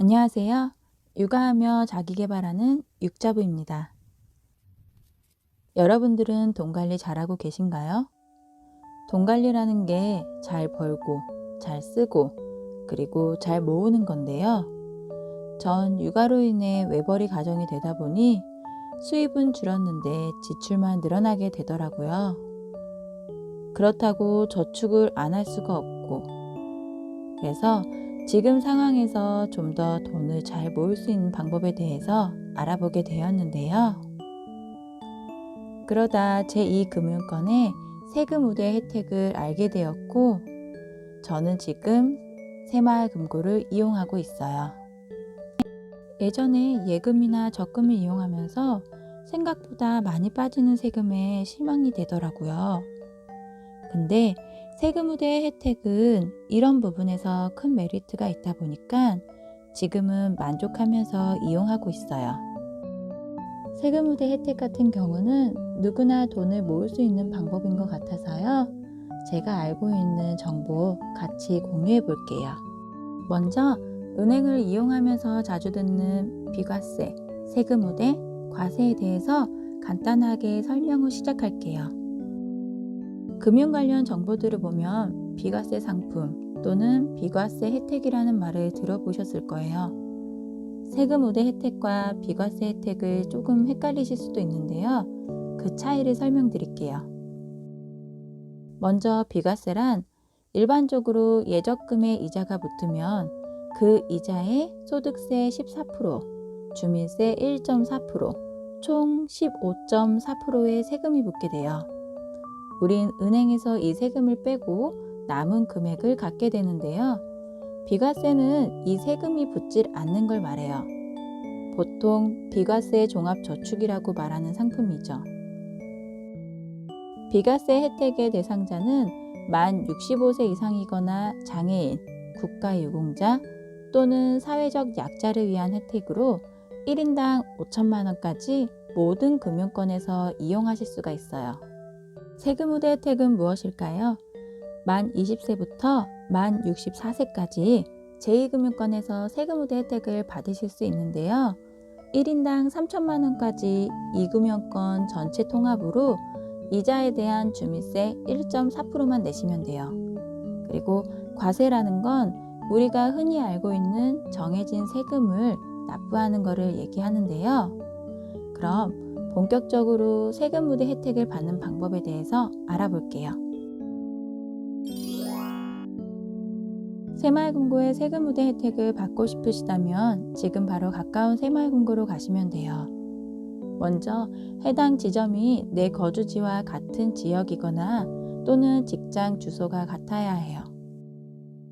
안녕하세요. 육아하며 자기계발하는 육자부입니다. 여러분들은 돈 관리 잘하고 계신가요? 돈 관리라는 게 잘 벌고, 잘 쓰고, 그리고 잘 모으는 건데요. 전 육아로 인해 외벌이 가정이 되다 보니 수입은 줄었는데 지출만 늘어나게 되더라고요. 그렇다고 저축을 안 할 수가 없고, 그래서 지금 상황에서 좀 더 돈을 잘 모을 수 있는 방법에 대해서 알아보게 되었는데요. 그러다 제2금융권의 세금 우대 혜택을 알게 되었고, 저는 지금 새마을금고를 이용하고 있어요. 예전에 예금이나 적금을 이용하면서 생각보다 많이 빠지는 세금에 실망이 되더라고요. 근데 세금 우대 혜택은 이런 부분에서 큰 메리트가 있다 보니까 지금은 만족하면서 이용하고 있어요. 세금 우대 혜택 같은 경우는 누구나 돈을 모을 수 있는 방법인 것 같아서요. 제가 알고 있는 정보 같이 공유해 볼게요. 먼저 은행을 이용하면서 자주 듣는 비과세, 세금 우대, 과세에 대해서 간단하게 설명을 시작할게요. 금융 관련 정보들을 보면 비과세 상품 또는 비과세 혜택이라는 말을 들어보셨을 거예요. 세금 우대 혜택과 비과세 혜택을 조금 헷갈리실 수도 있는데요. 그 차이를 설명드릴게요. 먼저 비과세란 일반적으로 예적금에 이자가 붙으면 그 이자에 소득세 14%, 주민세 1.4%, 총 15.4%의 세금이 붙게 돼요. 우린 은행에서 이 세금을 빼고 남은 금액을 갖게 되는데요. 비과세는 이 세금이 붙질 않는 걸 말해요. 보통 비과세 종합저축이라고 말하는 상품이죠. 비과세 혜택의 대상자는 만 65세 이상이거나 장애인, 국가유공자 또는 사회적 약자를 위한 혜택으로 1인당 5천만 원까지 모든 금융권에서 이용하실 수가 있어요. 세금 우대 혜택은 무엇일까요? 만 20세부터 만 64세까지 제2금융권에서 세금 우대 혜택을 받으실 수 있는데요. 1인당 3천만 원까지 2금융권 전체 통합으로 이자에 대한 주민세 1.4%만 내시면 돼요. 그리고 과세라는 건 우리가 흔히 알고 있는 정해진 세금을 납부하는 것을 얘기하는데요. 그럼 본격적으로 세금 무대 혜택을 받는 방법에 대해서 알아볼게요. 새마을금고의 세금 무대 혜택을 받고 싶으시다면 지금 바로 가까운 새마을금고로 가시면 돼요. 먼저 해당 지점이 내 거주지와 같은 지역이거나 또는 직장 주소가 같아야 해요.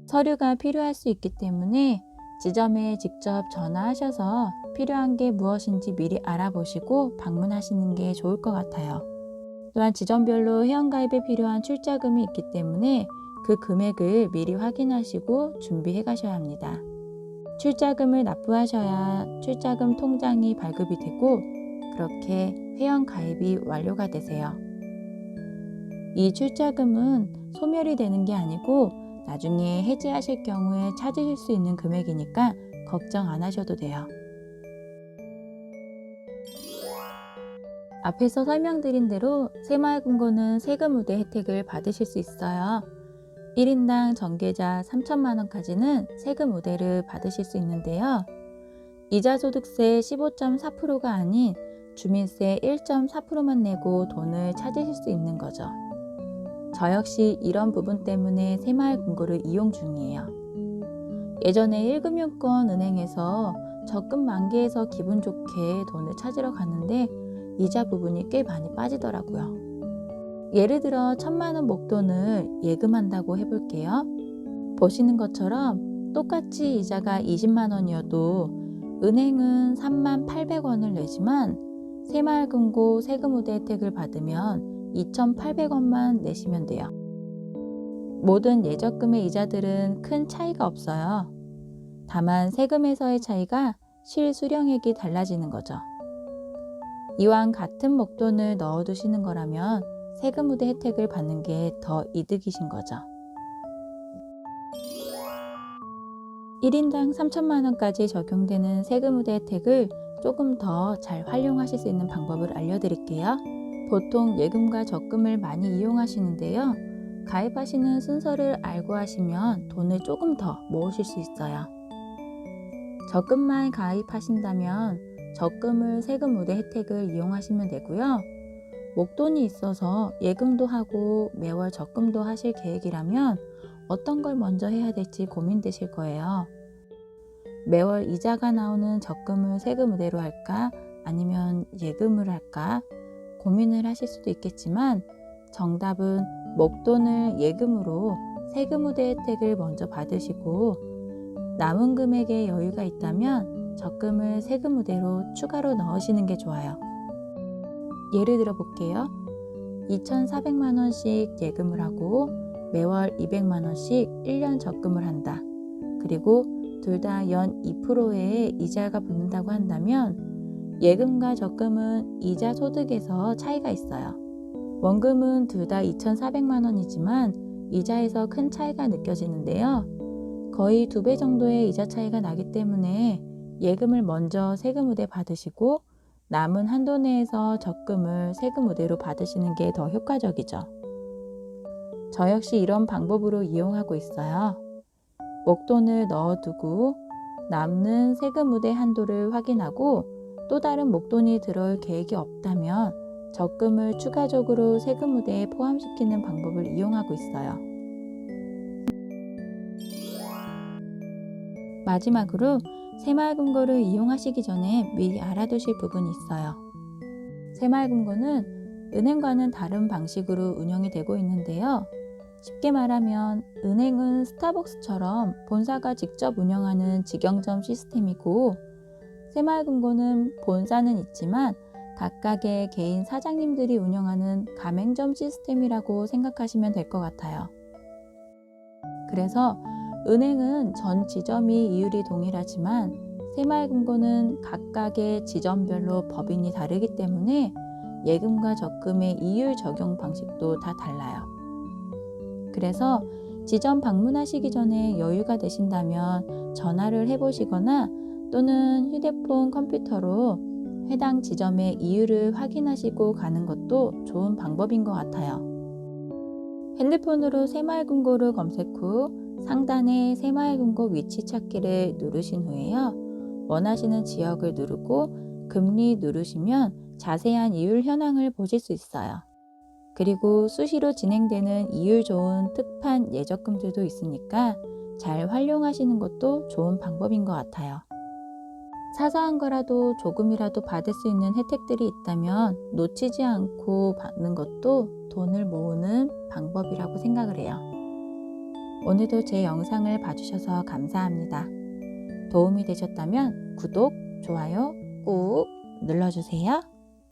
서류가 필요할 수 있기 때문에 지점에 직접 전화하셔서 필요한 게 무엇인지 미리 알아보시고 방문하시는 게 좋을 것 같아요. 또한 지점별로 회원가입에 필요한 출자금이 있기 때문에 그 금액을 미리 확인하시고 준비해 가셔야 합니다. 출자금을 납부하셔야 출자금 통장이 발급이 되고 그렇게 회원 가입이 완료가 되세요. 이 출자금은 소멸이 되는 게 아니고 나중에 해지하실 경우에 찾으실 수 있는 금액이니까 걱정 안 하셔도 돼요. 앞에서 설명드린 대로 새마을금고는 세금 우대 혜택을 받으실 수 있어요. 1인당 전계자 3천만 원까지는 세금 우대를 받으실 수 있는데요. 이자 소득세 15.4%가 아닌 주민세 1.4%만 내고 돈을 찾으실 수 있는 거죠. 저 역시 이런 부분 때문에 새마을금고를 이용 중이에요. 예전에 1금융권 은행에서 적금 만기에서 기분 좋게 돈을 찾으러 갔는데 이자 부분이 꽤 많이 빠지더라고요. 예를 들어 천만 원 목돈을 예금한다고 해볼게요. 보시는 것처럼 똑같이 이자가 20만 원이어도 은행은 3만 800원을 내지만 새마을금고 세금 우대 혜택을 받으면 2,800원만 내시면 돼요. 모든 예적금의 이자들은 큰 차이가 없어요. 다만 세금에서의 차이가 실수령액이 달라지는 거죠. 이왕 같은 목돈을 넣어두시는 거라면 세금 우대 혜택을 받는 게 더 이득이신 거죠. 1인당 3천만 원까지 적용되는 세금 우대 혜택을 조금 더 잘 활용하실 수 있는 방법을 알려드릴게요. 보통 예금과 적금을 많이 이용하시는데요. 가입하시는 순서를 알고 하시면 돈을 조금 더 모으실 수 있어요. 적금만 가입하신다면 적금을 세금 우대 혜택을 이용하시면 되고요. 목돈이 있어서 예금도 하고 매월 적금도 하실 계획이라면 어떤 걸 먼저 해야 될지 고민되실 거예요. 매월 이자가 나오는 적금을 세금 우대로 할까? 아니면 예금을 할까? 고민을 하실 수도 있겠지만 정답은 목돈을 예금으로 세금 우대 혜택을 먼저 받으시고 남은 금액에 여유가 있다면 적금을 세금 우대로 추가로 넣으시는 게 좋아요. 예를 들어 볼게요. 2,400만 원씩 예금을 하고 매월 200만 원씩 1년 적금을 한다. 그리고 둘 다 연 2%의 이자가 붙는다고 한다면 예금과 적금은 이자 소득에서 차이가 있어요. 원금은 둘 다 2,400만 원이지만 이자에서 큰 차이가 느껴지는데요. 거의 두 배 정도의 이자 차이가 나기 때문에 예금을 먼저 세금 우대 받으시고 남은 한도 내에서 적금을 세금 우대로 받으시는 게 더 효과적이죠. 저 역시 이런 방법으로 이용하고 있어요. 목돈을 넣어두고 남는 세금 우대 한도를 확인하고 또 다른 목돈이 들어올 계획이 없다면 적금을 추가적으로 세금 우대에 포함시키는 방법을 이용하고 있어요. 마지막으로 새마을금고를 이용하시기 전에 미리 알아두실 부분이 있어요. 새마을금고는 은행과는 다른 방식으로 운영이 되고 있는데요. 쉽게 말하면 은행은 스타벅스처럼 본사가 직접 운영하는 직영점 시스템이고 새마을금고는 본사는 있지만 각각의 개인 사장님들이 운영하는 가맹점 시스템이라고 생각하시면 될 것 같아요. 그래서 은행은 전 지점이 이율이 동일하지만 새마을금고는 각각의 지점별로 법인이 다르기 때문에 예금과 적금의 이율 적용 방식도 다 달라요. 그래서 지점 방문하시기 전에 여유가 되신다면 전화를 해보시거나 또는 휴대폰 컴퓨터로 해당 지점의 이율을 확인하시고 가는 것도 좋은 방법인 것 같아요. 핸드폰으로 새마을금고를 검색 후 상단에 새마을 금고 위치 찾기를 누르신 후에요. 원하시는 지역을 누르고 금리 누르시면 자세한 이율 현황을 보실 수 있어요. 그리고 수시로 진행되는 이율 좋은 특판 예적금들도 있으니까 잘 활용하시는 것도 좋은 방법인 것 같아요. 사소한 거라도 조금이라도 받을 수 있는 혜택들이 있다면 놓치지 않고 받는 것도 돈을 모으는 방법이라고 생각을 해요. 오늘도 제 영상을 봐주셔서 감사합니다. 도움이 되셨다면 구독, 좋아요 꾹 눌러주세요.